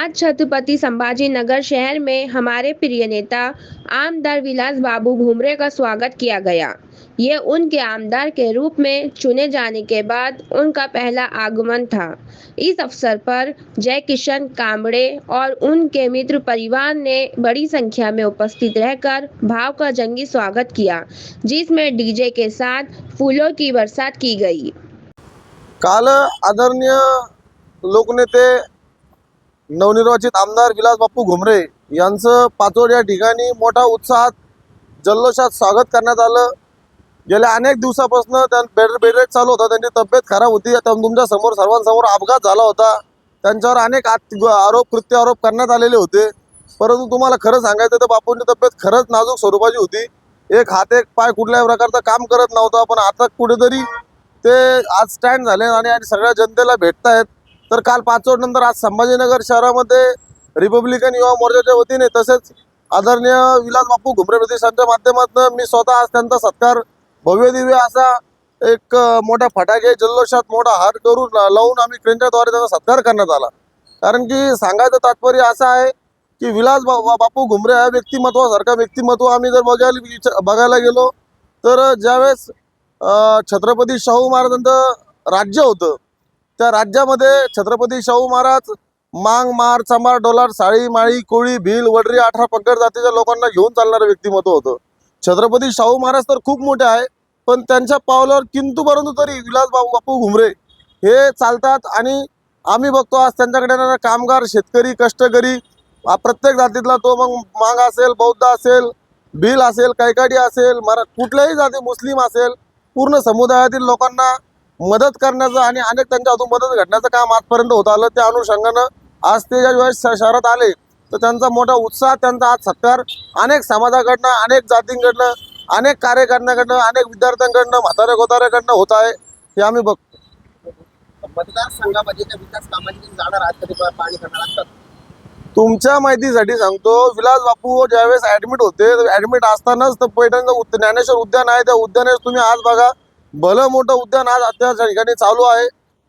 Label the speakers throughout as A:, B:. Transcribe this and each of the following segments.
A: आज छत्रपति संभाजी नगर शहर में हमारे प्रिय नेता आमदार विलास बाबू भुमरे का स्वागत किया गया। ये उनके आमदार के रूप में चुने जाने के बाद उनका पहला आगमन था। इस अवसर पर जय किशन कांबड़े और उनके मित्र परिवार ने बड़ी संख्या में उपस्थित रहकर भाव का जंगी स्वागत किया, जिसमें डीजे के साथ फूलों की बरसात की गई।
B: काल आदरणीय लोकनेते नवनिर्वाचित आमदार विलास बाप्पू घुमरे यांचं पाचोड या ठिकाणी मोठ्या उत्साहात जल्लोषात स्वागत करण्यात आलं. गेल्या अनेक दिवसापासून त्या बेड बेडरेट चालू होता त्यांची तब्येत खराब होती. आता तुमच्यासमोर सर्वांसमोर अपघात झाला होता. त्यांच्यावर अनेक आरोप कृत्य आरोप करण्यात आलेले होते. परंतु तुम्हाला खरं सांगायचं तर बापूंची तब्येत खरंच नाजूक स्वरूपाची होती. एक हात एक पाय कुठल्याही प्रकारचं काम करत नव्हता पण आता कुठेतरी ते आज स्टँड झाले आणि आणि सगळ्या जनतेला भेटतायत. तर काल पाचवड नंतर आज संभाजीनगर शहरामध्ये रिपब्लिकन युवा मोर्चाच्या वतीने तसेच आदरणीय विलास बापू घुमरे प्रतिष्ठानच्या माध्यमातून मी स्वतः आज त्यांचा सत्कार भव्य दिव्य असा एक मोठ्या मोठा फटाके जल्लोषात मोठा हार करून लावून आम्ही क्रेनच्याद्वारे त्यांचा सत्कार करण्यात आला. कारण की सांगायचं तात्पर्य असं आहे की विलास बा बापू घुमरे या व्यक्तिमत्वासारखं व्यक्तिमत्व आम्ही जर बघायला बघायला गेलो तर ज्यावेळेस छत्रपती शाहू महाराजांचं राज्य होतं त्या राज्यामध्ये छत्रपती शाहू महाराज मांग मार चंबार डोलार साळी माळी कोळी भील वडरी अठरा पगड जातीच्या लोकांना घेऊन चालणारं व्यक्तिमत्व होतं. छत्रपती शाहू महाराज तर खूप मोठे आहे पण त्यांच्या पावलावर किंतू परंतु तरी विलास बाबू बापू घुमरे हे चालतात आणि आम्ही बघतो आज त्यांच्याकडे कामगार शेतकरी कष्टकरी प्रत्येक जातीतला तो मग मांग असेल बौद्ध असेल भील असेल कैकाडी असेल मरा कुठल्याही जाती मुस्लिम असेल पूर्ण समुदायातील लोकांना मदत करण्याचं आणि अनेक त्यांच्या हातून मदत घडण्याचं काम आजपर्यंत होत आलं. त्या अनुषंगानं आज ते ज्या वेळेस श- शहरात आले तर त्यांचा मोठा उत्साह त्यांचा आज सत्कार अनेक समाजाकडनं अनेक जातींकडनं अनेक कार्यकर्त्यांकडनं अनेक विद्यार्थ्यांकडनं म्हाताऱ्या गोताऱ्याकडनं होत आहे हे आम्ही बघतो.
C: मतदारसंघामध्ये त्या विकास कामाची जाणार आहात कधी पाणी करणार आहात
B: तुमच्या माहितीसाठी सांगतो विलास बापू ज्यावेळेस ऍडमिट होते ऍडमिट असतानाच तर पैठणचं ज्ञानेश्वर उद्यान आहे त्या उद्यानात तुम्ही आज बघा भलं मोठं उद्यान आज त्या ठिकाणी चालू आहे.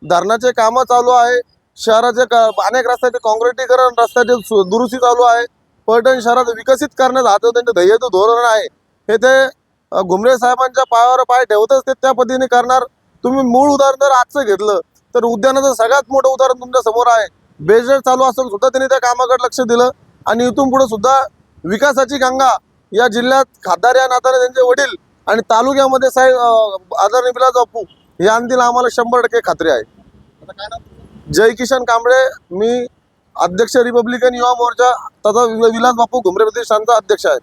B: धरणाचे कामं चालू आहे. शहराचे अनेक रस्त्याचे काँक्रिटीकरण रस्त्याचे सु- दुरुस्ती चालू आहे. पर्यटन शहरात विकसित करण्यात हात त्यांचे ध्येयचं धोरण आहे. हे ते घुमरे साहेबांच्या पायावर पाय ठेवतच ते त्या पद्धतीने करणार. तुम्ही मूळ उदाहरण जर आजचं घेतलं तर उद्यानाचं सगळ्यात मोठं उदाहरण तुमच्यासमोर आहे. बेजर चालू असून सुद्धा त्यांनी त्या कामाकडे लक्ष दिलं आणि इथून पुढे सुद्धा विकासाची गंगा या जिल्ह्यात खासदार या नात्याने त्यांचे वडील आणि तालुक्यामध्ये साहेब अं, आदरणीय विलास बापू आणतील आम्हाला शंभर टक्के खात्री आहे.
C: आता काय नाव
B: जय किशन कांबळे मी अध्यक्ष रिपब्लिकन युवा मोर्चा तथा विलास बापू घुमरे प्रतिष्ठानचा अध्यक्ष आहे.